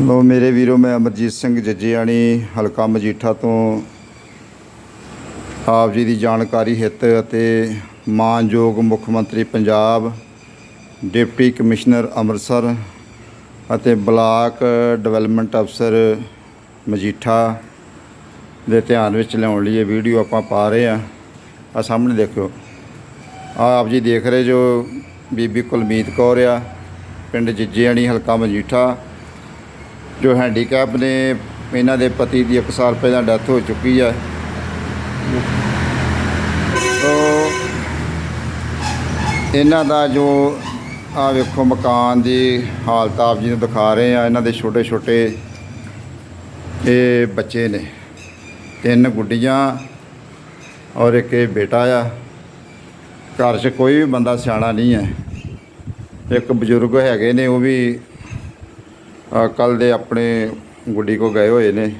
ਲੋ, ਮੇਰੇ ਵੀਰੋ, ਮੈਂ ਅਮਰਜੀਤ ਸਿੰਘ ਜੱਜੇਆਣੀ, ਹਲਕਾ ਮਜੀਠਾ ਤੋਂ ਆਪ ਜੀ ਦੀ ਜਾਣਕਾਰੀ ਹਿੱਤ ਅਤੇ ਮਾਨਯੋਗ ਮੁੱਖ ਮੰਤਰੀ ਪੰਜਾਬ, ਡਿਪਟੀ ਕਮਿਸ਼ਨਰ ਅੰਮ੍ਰਿਤਸਰ ਅਤੇ ਬਲਾਕ ਡਿਵੈਲਪਮੈਂਟ ਅਫਸਰ ਮਜੀਠਾ ਦੇ ਧਿਆਨ ਵਿੱਚ ਲਿਆਉਣ ਲਈ ਇਹ ਵੀਡੀਓ ਆਪਾਂ ਪਾ ਰਹੇ ਆ ਆ ਸਾਹਮਣੇ ਦੇਖਿਓ। ਆ ਆਪ ਜੀ ਦੇਖ ਰਹੇ ਜੋ ਬੀਬੀ ਕੁਲਮੀਤ ਕੌਰ ਆ, ਪਿੰਡ ਜੱਜੇਆਣੀ, ਹਲਕਾ ਮਜੀਠਾ। ਜੋ ਹੈਂਡੀਕੈਪ ਨੇ, ਇਹਨਾਂ ਦੇ ਪਤੀ ਦੀ 1 ਸਾਲ ਪਹਿਲਾਂ ਡੈਥ ਹੋ ਚੁੱਕੀ ਹੈ ਤੋ ਇਹਨਾਂ ਦਾ ਜੋ ਆ ਵੇਖੋ ਮਕਾਨ ਦੀ ਹਾਲਤ ਆਪ ਜੀ ਨੂੰ ਦਿਖਾ ਰਹੇ ਆ, ਇਹਨਾਂ ਦੇ ਛੋਟੇ ਛੋਟੇ ਇਹ ਬੱਚੇ ਨੇ। ਤਿੰਨ ਗੁੱਡੀਆਂ ਔਰ ਇੱਕ ਇਹ ਬੇਟਾ ਆ। ਘਰ 'ਚ ਕੋਈ ਵੀ ਬੰਦਾ ਸਿਆਣਾ ਨਹੀਂ ਹੈ। ਇੱਕ ਬਜ਼ੁਰਗ ਹੈਗੇ ਨੇ, ਉਹ ਵੀ ਕੱਲ ਦੇ ਆਪਣੇ ਗੁੱਡੀ ਕੋ ਗਏ ਹੋਏ ਨੇ।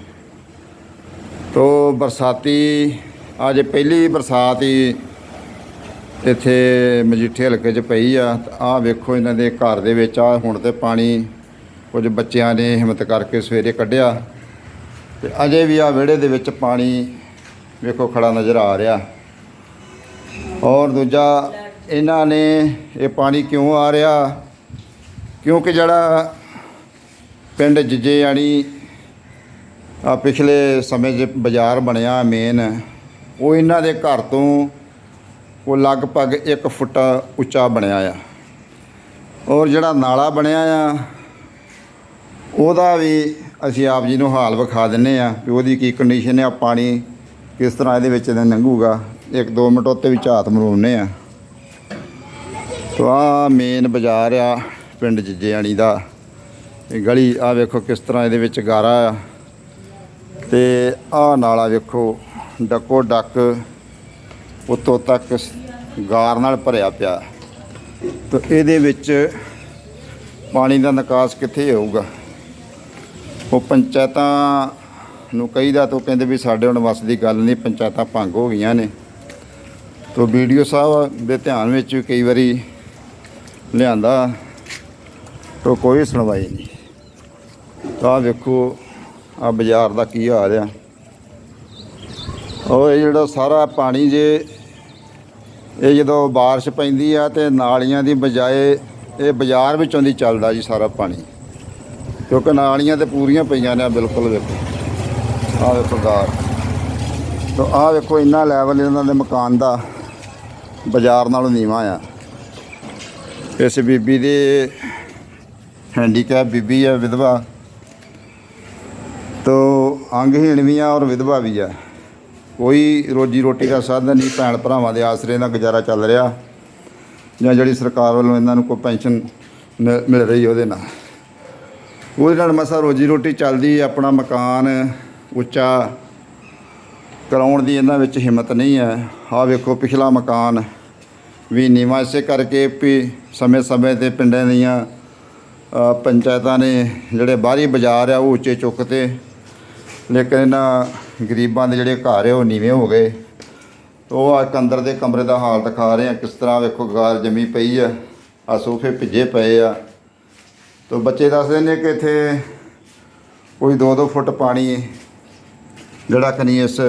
ਤੋ ਬਰਸਾਤੀ, ਅੱਜ ਪਹਿਲੀ ਬਰਸਾਤ ਹੀ ਇੱਥੇ ਮਜੀਠੇ ਹਲਕੇ 'ਚ ਪਈ ਆ। ਆ ਵੇਖੋ ਇਹਨਾਂ ਦੇ ਘਰ ਦੇ ਵਿੱਚ ਆ ਹੁਣ ਤੇ ਪਾਣੀ ਕੁਝ ਬੱਚਿਆਂ ਨੇ ਹਿੰਮਤ ਕਰਕੇ ਸਵੇਰੇ ਕੱਢਿਆ। ਤੇ ਅਜੇ ਵੀ ਆ ਵਿਹੜੇ ਦੇ ਵਿੱਚ ਪਾਣੀ ਵੇਖੋ ਖੜਾ ਨਜ਼ਰ ਆ ਰਿਹਾ। ਔਰ ਦੂਜਾ, ਇਹਨਾਂ ਨੇ ਇਹ ਪਾਣੀ ਕਿਉਂ ਆ ਰਿਹਾ? ਕਿਉਂਕਿ ਜਿਹੜਾ ਪਿੰਡ ਜੱਜੇਆਣੀ ਆ ਪਿਛਲੇ ਸਮੇਂ 'ਚ ਬਾਜ਼ਾਰ ਬਣਿਆ ਮੇਨ, ਉਹ ਇਹਨਾਂ ਦੇ ਘਰ ਤੋਂ ਉਹ ਲਗਭਗ 1 ਫੁੱਟ ਉੱਚਾ ਬਣਿਆ ਆ। ਔਰ ਜਿਹੜਾ ਨਾਲਾ ਬਣਿਆ ਆ, ਉਹਦਾ ਵੀ ਅਸੀਂ ਆਪ ਜੀ ਨੂੰ ਹਾਲ ਵਿਖਾ ਦਿੰਨੇ ਆ ਕਿ ਉਹਦੀ ਕੀ ਕੰਡੀਸ਼ਨ ਆ, ਪਾਣੀ ਕਿਸ ਤਰ੍ਹਾਂ ਇਹਦੇ ਵਿੱਚ ਲੰਘੂਗਾ। ਇੱਕ ਦੋ ਮਿੰਟ ਉੱਤੇ ਵੀ ਝਾਤ ਮਰੋਨੇ ਆ। ਤੋ ਆ ਮੇਨ ਬਾਜ਼ਾਰ ਆ ਪਿੰਡ ਜੱਜੇਆਣੀ ਦਾ। ਇਹ ਗਲੀ, ਆ ਵੇਖੋ ਕਿਸ ਤਰ੍ਹਾਂ ਇਹਦੇ ਵਿੱਚ ਗਾਰਾ ਆ। ਤੇ ਆ ਨਾਲਾ ਵੇਖੋ ਡੱਕੋ ਡੱਕ ਉੱਤੋਂ ਤੱਕ ਗਾਰ ਨਾਲ ਭਰਿਆ ਪਿਆ। ਤੇ ਇਹਦੇ ਵਿੱਚ ਪਾਣੀ ਦਾ ਨਿਕਾਸ ਕਿੱਥੇ ਹੋਊਗਾ? ਉਹ ਪੰਚਾਇਤਾਂ ਨੂੰ ਕਹੀਦਾ ਤਾਂ ਉਹ ਕਹਿੰਦੇ ਵੀ ਸਾਡੇ ਹੁਣ ਵੱਸ ਦੀ ਗੱਲ ਨਹੀਂ, ਪੰਚਾਇਤਾਂ ਭੰਗ ਹੋ ਗਈਆਂ ਨੇ। ਤੋ ਵੀਡੀਓ ਸਾਹਿਬ ਦੇ ਧਿਆਨ ਵਿੱਚ ਵੀ ਕਈ ਵਾਰੀ ਲਿਆਂਦਾ, ਤੋ ਕੋਈ ਸੁਣਵਾਈ ਨਹੀਂ। ਤਾਂ ਆਹ ਵੇਖੋ ਆ ਬਾਜ਼ਾਰ ਦਾ ਕੀ ਹਾਲ ਆ। ਉਹ ਇਹ ਜਿਹੜਾ ਸਾਰਾ ਪਾਣੀ ਜੇ, ਇਹ ਜਦੋਂ ਬਾਰਿਸ਼ ਪੈਂਦੀ ਆ ਤੇ ਨਾਲੀਆਂ ਦੀ ਬਜਾਏ ਇਹ ਬਾਜ਼ਾਰ ਵਿੱਚੋਂ ਦੀ ਚੱਲਦਾ ਜੀ ਸਾਰਾ ਪਾਣੀ। ਕਿਉਂਕਿ ਨਾਲੀਆਂ ਤੇ ਪੂਰੀਆਂ ਪਈਆਂ ਨੇ, ਆਹ ਬਿਲਕੁਲ ਵੇਖੋ। ਆਹ ਵੇਖੋ ਗਾਰ ਤੋ ਆਹ ਵੇਖੋ, ਇੰਨਾ ਲੈਵਲ ਇਹਨਾਂ ਦੇ ਮਕਾਨ ਦਾ ਬਾਜ਼ਾਰ ਨਾਲੋਂ ਨੀਵਾਂ ਆ। ਇਸ ਬੀਬੀ ਦੇ ਹੈਂਡੀਕੈਪ ਬੀਬੀ ਆ, ਵਿਧਵਾ। ਤੋ ਅੰਗਹੀਣ ਵੀ ਆ ਔਰ ਵਿਧਵਾ ਵੀ ਆ। ਕੋਈ ਰੋਜੀ ਰੋਟੀ ਦਾ ਸਾਧਨ ਨਹੀਂ ਭੈਣ ਭਰਾਵਾਂ ਦੇ ਆਸਰੇ ਨਾਲ ਗੁਜ਼ਾਰਾ ਚੱਲ ਰਿਹਾ। ਜਾਂ ਜਿਹੜੀ ਸਰਕਾਰ ਵੱਲੋਂ ਇਹਨਾਂ ਨੂੰ ਕੋਈ ਪੈਨਸ਼ਨ ਮਿਲ ਮਿਲ ਰਹੀ ਉਹਦੇ ਨਾਲ। ਉਹਦੇ ਨਾਲ ਮਸਾ ਰੋਜੀ ਰੋਟੀ ਚੱਲਦੀ ਆਪਣਾ ਮਕਾਨ ਉੱਚਾ ਕਰਾਉਣ ਦੀ ਇਹਨਾਂ ਵਿੱਚ ਹਿੰਮਤ ਨਹੀਂ ਹੈ। ਆਹ ਵੇਖੋ ਪਿਛਲਾ ਮਕਾਨ ਵੀ ਨੀਵਾਂ, ਇਸੇ ਕਰਕੇ ਵੀ ਸਮੇਂ-ਸਮੇਂ ਤੇ ਪਿੰਡਾਂ ਦੀਆਂ ਪੰਚਾਇਤਾਂ ਨੇ ਜਿਹੜੇ ਬਾਹਰੀ ਬਾਜ਼ਾਰ ਆ, ਉਹ ਉੱਚੇ ਚੁੱਕ ਤੇ ਲੇਕਿਨ ਇਹਨਾਂ ਗਰੀਬਾਂ ਦੇ ਜਿਹੜੇ ਘਰ ਆ, ਉਹ ਨੀਵੇਂ ਹੋ ਗਏ। ਉਹ ਆ ਇੱਕ ਅੰਦਰ ਦੇ ਕਮਰੇ ਦਾ ਹਾਲ ਦਿਖਾ ਰਹੇ ਆ। ਕਿਸ ਤਰ੍ਹਾਂ ਵੇਖੋ, ਗਾਰ ਜਮੀ ਪਈ ਆ। ਆ ਸੋਫੇ ਭਿੱਜੇ ਪਏ ਆ। ਤੋ ਬੱਚੇ ਦੱਸਦੇ ਨੇ ਕਿ ਇੱਥੇ ਕੋਈ 2-2 ਫੁੱਟ ਪਾਣੀ ਜਿਹੜਾ ਕਨੀ ਇਸ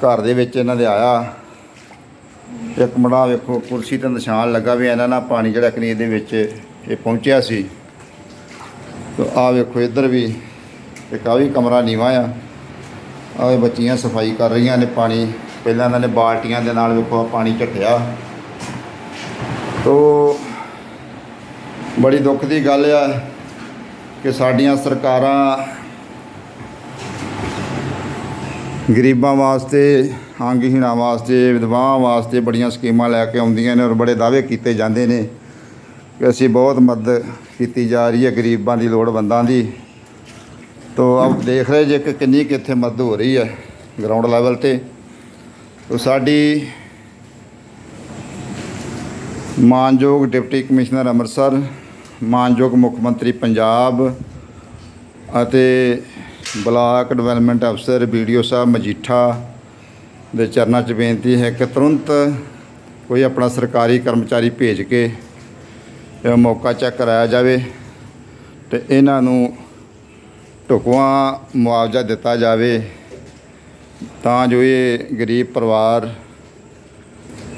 ਘਰ ਦੇ ਵਿੱਚ ਇਹਨਾਂ ਦੇ ਆਇਆ। ਇੱਕ ਮੁੰਡਾ ਵੇਖੋ, ਕੁਰਸੀ ਤੇ ਨਿਸ਼ਾਨ ਲੱਗਾ ਵੀ ਇਹਨਾਂ ਨਾਲ ਪਾਣੀ ਜਿਹੜਾ ਕਨੀ ਇਹਦੇ ਵਿੱਚ ਇਹ ਪਹੁੰਚਿਆ ਸੀ। ਤੋ ਆ ਵੇਖੋ, ਇੱਧਰ ਵੀ ਇੱਕ ਆ ਵੀ ਕਮਰਾ ਨੀਵਾ ਆ। ਆਹ ਬੱਚੀਆਂ ਸਫ਼ਾਈ ਕਰ ਰਹੀਆਂ ਨੇ ਪਾਣੀ। ਪਹਿਲਾਂ ਇਹਨਾਂ ਨੇ ਬਾਲਟੀਆਂ ਦੇ ਨਾਲ ਵੇਖੋ ਪਾਣੀ ਝੱਟਿਆ। ਤੋ ਬੜੀ ਦੁੱਖ ਦੀ ਗੱਲ ਆ ਕਿ ਸਾਡੀਆਂ ਸਰਕਾਰਾਂ ਗਰੀਬਾਂ ਵਾਸਤੇ, ਅੰਗਹੀਣਾਂ ਵਾਸਤੇ, ਵਿਧਵਾਵਾਂ ਵਾਸਤੇ ਬੜੀਆਂ ਸਕੀਮਾਂ ਲੈ ਕੇ ਆਉਂਦੀਆਂ ਨੇ ਔਰ ਬੜੇ ਦਾਅਵੇ ਕੀਤੇ ਜਾਂਦੇ ਨੇ ਕਿ ਅਸੀਂ ਬਹੁਤ ਮਦਦ ਕੀਤੀ ਜਾ ਰਹੀ ਹੈ ਗਰੀਬਾਂ ਦੀ ਲੋੜਵੰਦਾਂ ਦੀ। ਤੋ ਆਪ ਦੇਖ ਰਹੇ ਜੇ ਕਿ ਕਿੰਨੀ ਕੁ ਇੱਥੇ ਮਦਦ ਹੋ ਰਹੀ ਹੈ ਗਰਾਊਂਡ ਲੈਵਲ ਤੇ। ਤੋ ਸਾਡੀ ਮਾਨਯੋਗ ਡਿਪਟੀ ਕਮਿਸ਼ਨਰ ਅੰਮ੍ਰਿਤਸਰ, ਮਾਨਯੋਗ ਮੁੱਖ ਮੰਤਰੀ ਪੰਜਾਬ ਅਤੇ ਬਲਾਕ ਡਿਵੈਲਪਮੈਂਟ ਅਫਸਰ ਵੀਡੀਓ ਸਾਹਿਬ ਮਜੀਠਾ ਦੇ ਚਰਨਾਂ 'ਚ ਬੇਨਤੀ ਹੈ ਕਿ ਤੁਰੰਤ ਕੋਈ ਆਪਣਾ ਸਰਕਾਰੀ ਕਰਮਚਾਰੀ ਭੇਜ ਕੇ ਇਹ ਮੌਕਾ ਚੈੱਕ ਕਰਾਇਆ ਜਾਵੇ ਤੇ ਇਹਨਾਂ ਨੂੰ ਢੁਕਵਾਂ ਮੁਆਵਜ਼ਾ ਦਿੱਤਾ ਜਾਵੇ, ਤਾਂ ਜੋ ਇਹ ਗਰੀਬ ਪਰਿਵਾਰ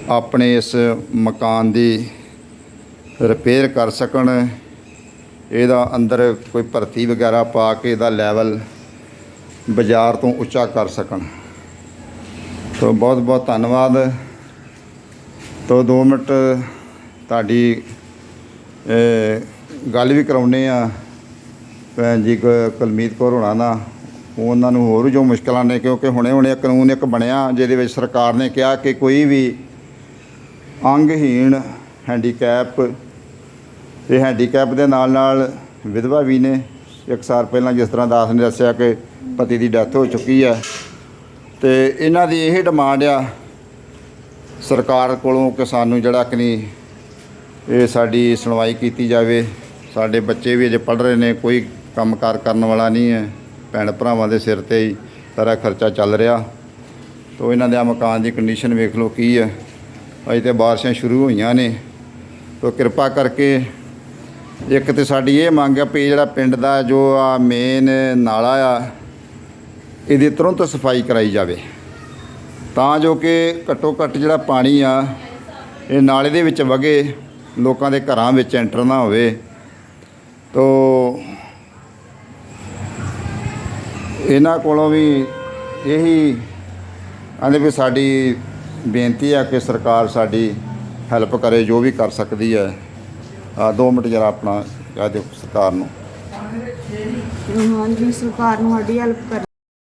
ਆਪਣੇ ਇਸ ਮਕਾਨ ਦੀ ਰਿਪੇਅਰ ਕਰ ਸਕਣ। ਇਹਦਾ ਅੰਦਰ ਕੋਈ ਭਰਤੀ ਵਗੈਰਾ ਪਾ ਕੇ ਇਹਦਾ ਲੈਵਲ ਬਾਜ਼ਾਰ ਤੋਂ ਉੱਚਾ ਕਰ ਸਕਣ। ਤੋ ਬਹੁਤ ਬਹੁਤ ਧੰਨਵਾਦ। ਤੋ 2 ਮਿੰਟ ਤੁਹਾਡੀ ਗੱਲ ਵੀ ਕਰਾਉਨੇ ਆ ਭੈਣ ਜੀ, ਕ- ਕੁਲਮੀਤ ਕੌਰ ਹੋਣਾ ਨਾ, ਉਹਨਾਂ ਨੂੰ ਹੋਰ ਜੋ ਮੁਸ਼ਕਲਾਂ ਨੇ, ਕਿਉਂਕਿ ਹੁਣੇ ਹੁਣੇ ਕਾਨੂੰਨ ਇੱਕ ਬਣਿਆ, ਜਿਹਦੇ ਵਿੱਚ ਸਰਕਾਰ ਨੇ ਕਿਹਾ ਕਿ ਕੋਈ ਵੀ ਅੰਗਹੀਣ ਹੈਂਡੀਕੈਪ ਇਹ ਹੈਂਡੀਕੈਪ ਦੇ ਨਾਲ ਨਾਲ ਵਿਧਵਾ ਵੀ ਨੇ। ਇੱਕ ਸਾਲ ਪਹਿਲਾਂ ਜਿਸ ਤਰ੍ਹਾਂ ਦਾਸ ਨੇ ਦੱਸਿਆ ਕਿ ਪਤੀ ਦੀ ਡੈਥ ਹੋ ਚੁੱਕੀ ਹੈ। ਤੇ ਇਹਨਾਂ ਦੀ ਇਹ ਡਿਮਾਂਡ ਆ, ਸਰਕਾਰ ਕੋਲੋਂ ਕਿ ਸਾਨੂੰ ਜਿਹੜਾ ਕਿ ਨਹੀਂ ਇਹ ਸਾਡੀ ਸੁਣਵਾਈ ਕੀਤੀ ਜਾਵੇ। ਸਾਡੇ ਬੱਚੇ ਵੀ ਅਜੇ ਪੜ੍ਹ ਰਹੇ ਨੇ, ਕੋਈ ਕੰਮਕਾਰ ਕਰਨ ਵਾਲਾ ਨਹੀਂ ਹੈ, ਭੈਣ ਭਰਾਵਾਂ ਦੇ ਸਿਰ ਤੇ ਹੀ ਸਾਰਾ ਖਰਚਾ ਚੱਲ ਰਿਹਾ। ਤੋ ਇਹਨਾਂ ਦੇ ਆ ਮਕਾਨ ਦੀ ਕੰਡੀਸ਼ਨ ਵੇਖ ਲਓ ਕੀ ਹੈ। ਅਜੇ ਤੇ ਬਾਰਿਸ਼ਾਂ ਸ਼ੁਰੂ ਹੋਈਆਂ ਨੇ। ਤੋ ਕਿਰਪਾ ਕਰਕੇ ਇੱਕ ਤੇ ਸਾਡੀ ਇਹ ਮੰਗ ਆ ਵੀ ਜਿਹੜਾ ਪਿੰਡ ਦਾ ਜੋ ਆ ਮੇਨ ਨਾਲਾ ਆ, ਇਹਦੀ ਤੁਰੰਤ ਸਫ਼ਾਈ ਕਰਾਈ ਜਾਵੇ। ਤਾਂ ਜੋ ਕਿ ਘੱਟੋ ਘੱਟ ਜਿਹੜਾ ਪਾਣੀ ਆ, ਇਹ ਨਾਲੇ ਦੇ ਵਿੱਚ ਵਗੇ, ਲੋਕਾਂ ਦੇ ਘਰਾਂ ਵਿੱਚ ਐਂਟਰ ਨਾ ਹੋਵੇ। ਤੋ ਇਹਨਾਂ ਕੋਲੋਂ ਵੀ ਇਹੀ ਆਂਦੇ ਵੀ ਸਾਡੀ ਬੇਨਤੀ ਆ ਕਿ ਸਰਕਾਰ ਸਾਡੀ ਹੈਲਪ ਕਰੇ, ਜੋ ਵੀ ਕਰ ਸਕਦੀ ਹੈ। ਆ 2 ਮਿੰਟ ਜਰਾ ਆਪਣਾ ਕਹਿ ਦਿਓ ਸਰਕਾਰ ਨੂੰ। ਹਾਂਜੀ, ਸਰਕਾਰ ਨੂੰ ਸਾਡੀ ਹੈਲਪ ਕਰੇ